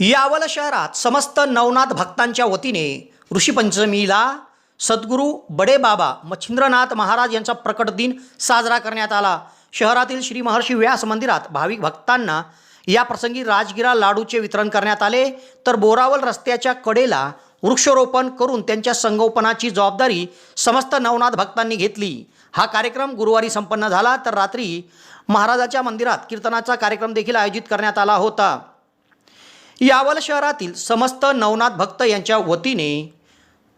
यावल शहरात समस्त नवनाथ भक्तांच्या वतीने ऋषीपंचमीला सद्गुरू बडे बाबा मच्छिंद्रनाथ महाराज यांचा प्रकट दिन साजरा करण्यात आला. शहरातील श्री महर्षी व्यास मंदिरात भाविक भक्तांना या प्रसंगी राजगिरा लाडूचे वितरण करण्यात आले. तर बोरावल रस्त्याच्या कडेला वृक्षारोपण करून त्यांच्या संगोपनाची जबाबदारी समस्त नवनाथ भक्तांनी घेतली. हा कार्यक्रम गुरुवारी संपन्न झाला. तर रात्री महाराजाच्या मंदिरात कीर्तनाचा कार्यक्रम देखील आयोजित करण्यात आला होता. यावल शहरातील समस्त नवनाथ भक्त यांच्या वतीने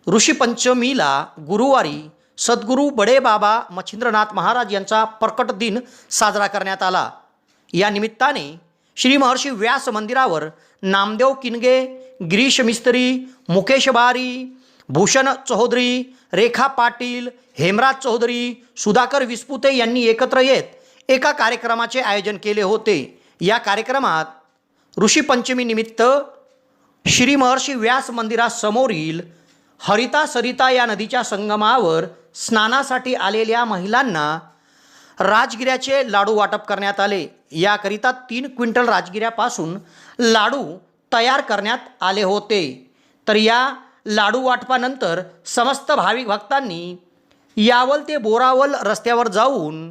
ऋषीपंचमीला गुरुवारी सद्गुरू बडे बाबा मच्छिंद्रनाथ महाराज यांचा प्रकट दिन साजरा करण्यात आला. या निमित्ताने श्री महर्षी व्यास मंदिरावर नामदेव किनगे गिरीश मिस्त्री मुकेश बारी भूषण चौधरी रेखा पाटील हेमराज चौधरी सुधाकर विस्पुते यांनी एकत्र येत एका कार्यक्रमाचे आयोजन केले होते. या कार्यक्रमात ऋषीपंचमीनिमित्त श्री महर्षी व्यास मंदिरासमोरील हरिता सरिता या नदीच्या संगमावर स्नानासाठी आलेल्या महिलांना राजगिऱ्याचे लाडू वाटप करण्यात आले. याकरिता तीन क्विंटल राजगिऱ्यापासून लाडू तयार करण्यात आले होते. तर या लाडू वाटपानंतर समस्त भाविक भक्तांनी यावल ते बोरावल रस्त्यावर जाऊन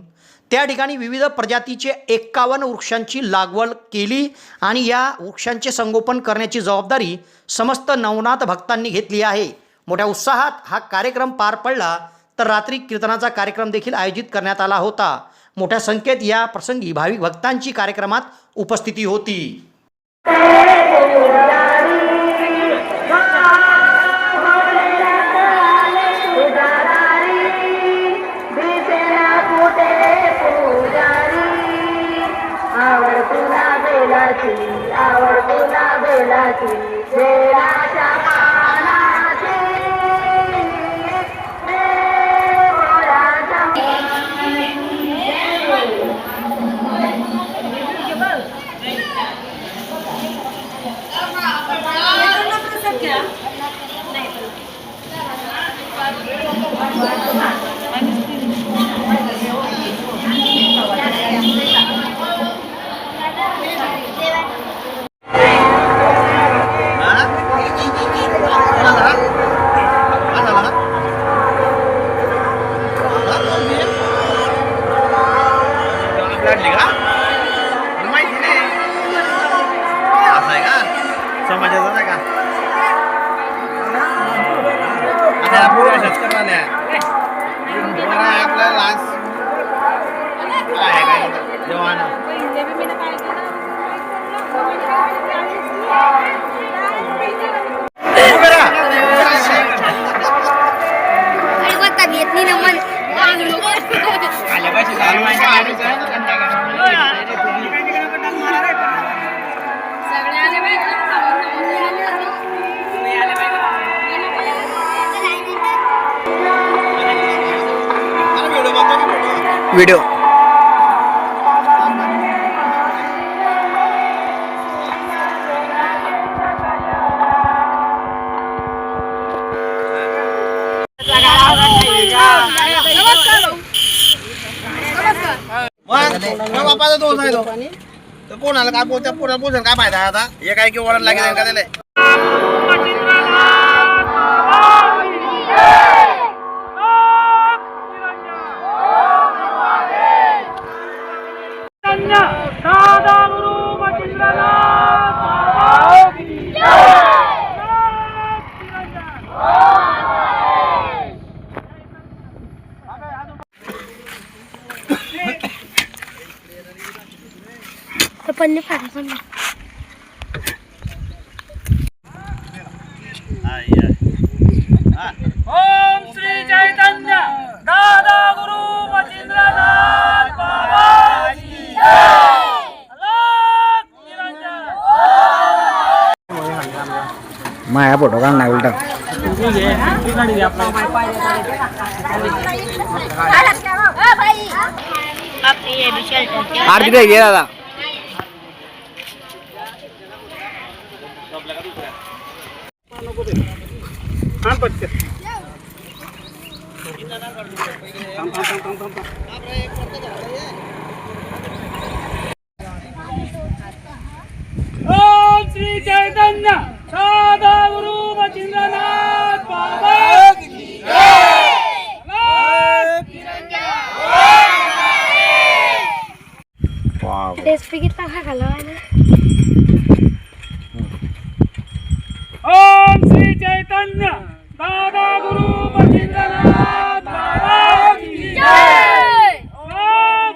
त्या ठिकाणी विविध प्रजातीचे एक्कावन्न वृक्षांची लागवड केली आणि या वृक्षांचे संगोपन करण्याची जबाबदारी समस्त नवनाथ भक्तांनी घेतली आहे. मोठ्या उत्साहात हा कार्यक्रम पार पडला तर रात्री कीर्तनाचा कार्यक्रम देखील आयोजित करण्यात आला होता. मोठ्या संख्येत या प्रसंगी भाविक भक्तांची कार्यक्रमात उपस्थिती होती. tu on that. व्हिडिओ बापाचा दोष आहे तो तर कोणाला काय बोलत्या पोरा बोल काय फायदा आहे आता हे काय की ओळख लागेल का त्याला पन्ने फाटा पन्ने ओम श्री चैतन्य दादा गुरु मचिंद्रनाथ बाबा की जय। अलग निरंजन माया फोटो काढणार उलटा. आरती घे दादा? ओम श्री चैतन्य दादा गुरु मचिंद्रनाथ बाबा रेसिपी कितना खा खाला ओम श्री चैतन्य दादा गुरु मचिंद्रनाथ बाबा की जय ओम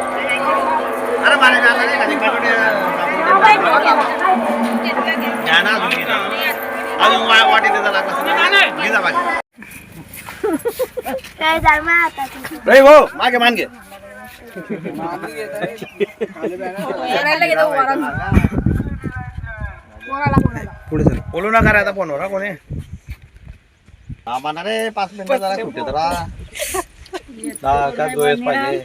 अरे पाणी प्यायला नाही का? ते पाठवते, घ्या ना अजून घे ना. अजून वा- वाटी देता लागलं असेल. घे जा बाकी. काय जाळ मा आता रे भाऊ, मागे मान घे बोलू नका रे आता फोनवर हा कोणी आम्हाला रे पाच मिनिटं जरा कुठे जरा दहा का दोयच पाहिजे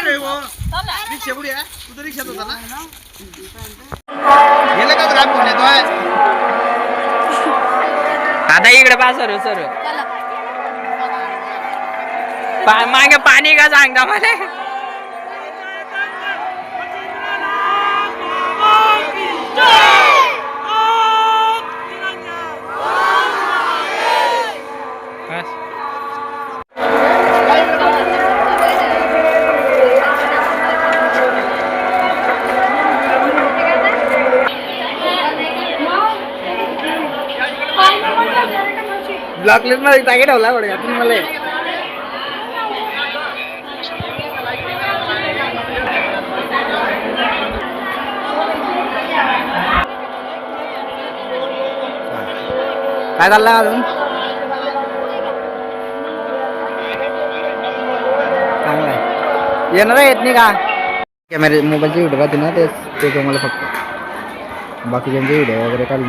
रिक्षा पुढे तू तर रिक्षात होता ना गेलं का आता इकडे पा सर सर. मागे पाणी का सांगता मला? ब्लॉकलेट मध्ये टाके ठेवला पडे तुम्ही मला काय चाललंय अजून चांगलं आहे येणार आहे, येत नाही का कॅमेरे मोबाईलचे व्हिडिओ राहते ना ते ते तुम्हाला फक्त बाकीच्यांचे व्हिडिओ वगैरे काढून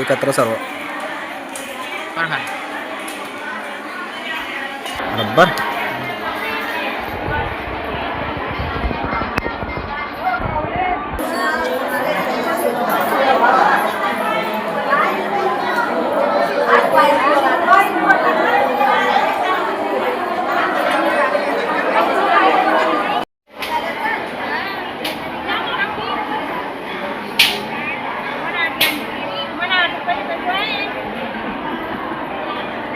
एकत्र सर्व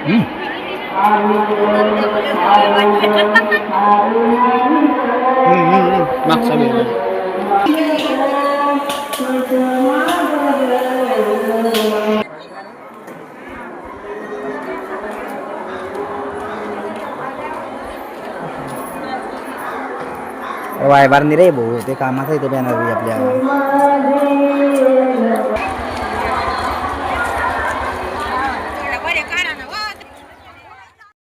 बरोबर मागचा व्हिडिओ वाय बार नाही रे भाऊ ते कामाचं आहे ते बॅनर आपल्या